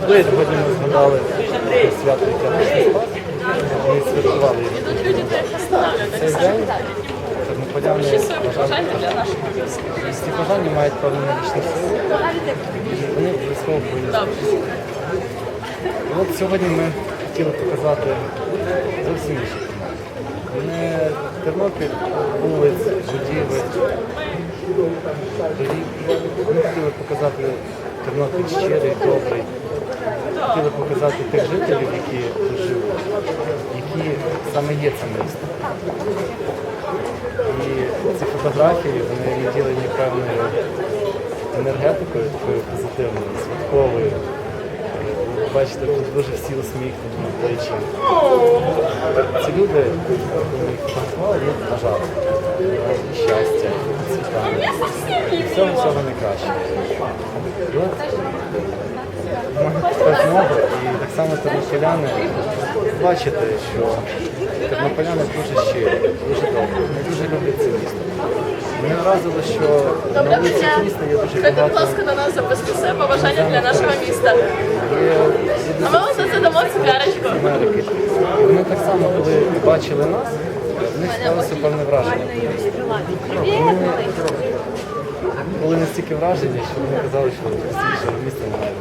Сьогодні ми згадали свято Тягничний спас. Ми святкували. Цей день тернополяни ці бажання мають певну медичну силу. І вони обов'язково повинні. От сьогодні ми хотіли показати зовсім інше. Не Тернопіль, вулиць, будівель, доріг. Ми хотіли показати Тернопіль щирий, добрий. Хотіли показати тих жителів, які тут живуть, які саме є це місто. І ці фотографії вони наділені певною енергетикою, такою позитивною, святковою. Бачите, тут дуже всі усміхнені обличчя. Ці люди, коли їх фотографували, їм бажали і щастя, і цвітання. І всього всього найкращого. Змогу, і так само тернополяни бачите, що тернополяни дуже щирі, дуже добрі, вони дуже люблять це місто. Мене вразило, що на Доброго вулиці міста є дуже Приходьте, будь багато ласка, до нас записуйте побажання для нашого міста. А ми вам за це дамо цукерочку. Америки. І Вони так само, коли бачили нас, у них сталося певне враження. Вони були настільки вражені, що вони казали, що красивішого міста немає.